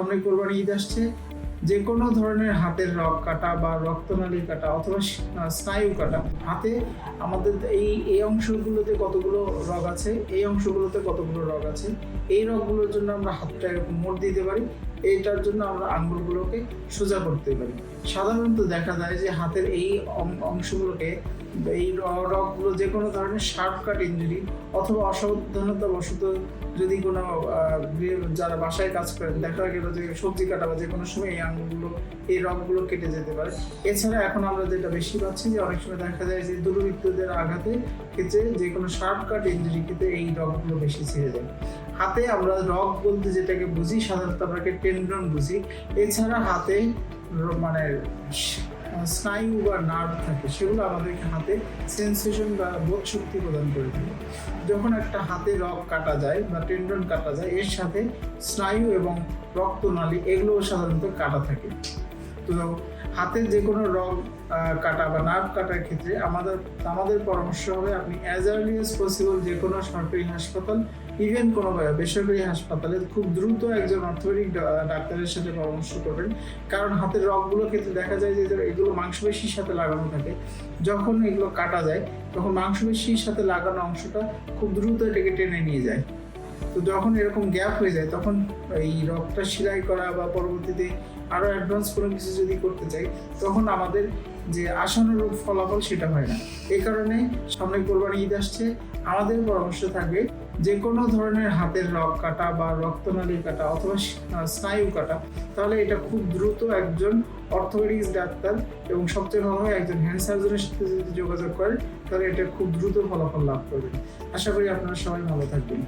সামনে কোরবানি ঈদ আসছে, যে কোনো ধরনের হাতের রগ কাটা বা রক্তনালী কাটা অথবা স্নায়ু কাটা, হাতে আমাদের এই এই অংশগুলোতে কতগুলো রগ আছে, এই অংশগুলোতে কতগুলো রগ আছে, এই রগগুলোর জন্য আমরা হাতটা এরকম মোড় দিতে পারি, এইটার জন্য আমরা আঙ্গুলগুলোকে সোজা করতে পারি। সাধারণত দেখা যায় যে হাতের এই অংশগুলোকে এই রগগুলো যে কোনো ধরনের শার্প কাট ইঞ্জুরি অথবা অসাবধানতা বশত যদি কোনো যারা বাসায় কাজ করেন, দেখা গেল যে সবজি কাটা বা যে কোনো সময় এই আঙুলগুলো, এই রগগুলো কেটে যেতে পারে। এছাড়া এখন আমরা যেটা বেশি পাচ্ছি যে অনেক সময় দেখা যায় যে দুর্বৃত্তদের আঘাতে ক্ষেত্রে যে কোনো শার্প কাট ইঞ্জুরি ক্ষেত্রে এই রগগুলো বেশি ছেড়ে যায়। হাতে আমরা রগ বলতে যেটাকে বুঝি, সাধারণত আমরা টেন্ডন বুঝি। এছাড়া হাতে মানে স্নায়ু বা নার্ভ থাকে, সেগুলো আমাদেরকে হাতে সেন্সেশন বা বোধ শক্তি প্রদান করে থাকে যখন একটা হাতে রক কাটা যায় বা টেন্ডন কাটা যায়, এর সাথে স্নায়ু এবং রক্তনালী, এগুলোও সাধারণত কাটা থাকে। তো হাতের যে কোনো আহ, কাটা বা নার্ভ কাটার ক্ষেত্রে আমাদের আমাদের পরামর্শ হবে আপনি অ্যাজ আর্লি এস পসিবল যে কোনো সরকারি হাসপাতাল ইভেন কোনো বেসরকারি হাসপাতালে খুব দ্রুত একজন অর্থোপেডিক ডাক্তারের সাথে পরামর্শ করবেন। কারণ হাতের রগগুলোর ক্ষেত্রে দেখা যায় যে এগুলো মাংসপেশির সাথে লাগানো থাকে যখন এগুলো কাটা যায় তখন মাংসপেশির সাথে লাগানো অংশটা খুব দ্রুত এটাকে টেনে নিয়ে যায়। তো যখন এরকম গ্যাপ হয়ে যায়, তখন এই রক্তটা সেলাই করা বা পরবর্তীতে আরও অ্যাডভান্স কোনো কিছু যদি করতে চাই, তখন আমাদের যে আশানুরূপ ফলাফল সেটা হয় না। এই কারণে সামনে কোরবানি ঈদ আসছে। আমাদের পরামর্শ থাকবে যে কোনো ধরনের হাতের রগ কাটা বা রক্তনালী কাটা অথবা স্নায়ু কাটা, তাহলে এটা খুব দ্রুত একজন অর্থোপেডিক্স ডাক্তার এবং সবচেয়ে ভালো হয় একজন হ্যান্ড সার্জনের সাথে যদি যোগাযোগ করেন, তাহলে এটা খুব দ্রুত ফলাফল লাভ করবেন। আশা করি আপনারা সবাই ভালো থাকবেন.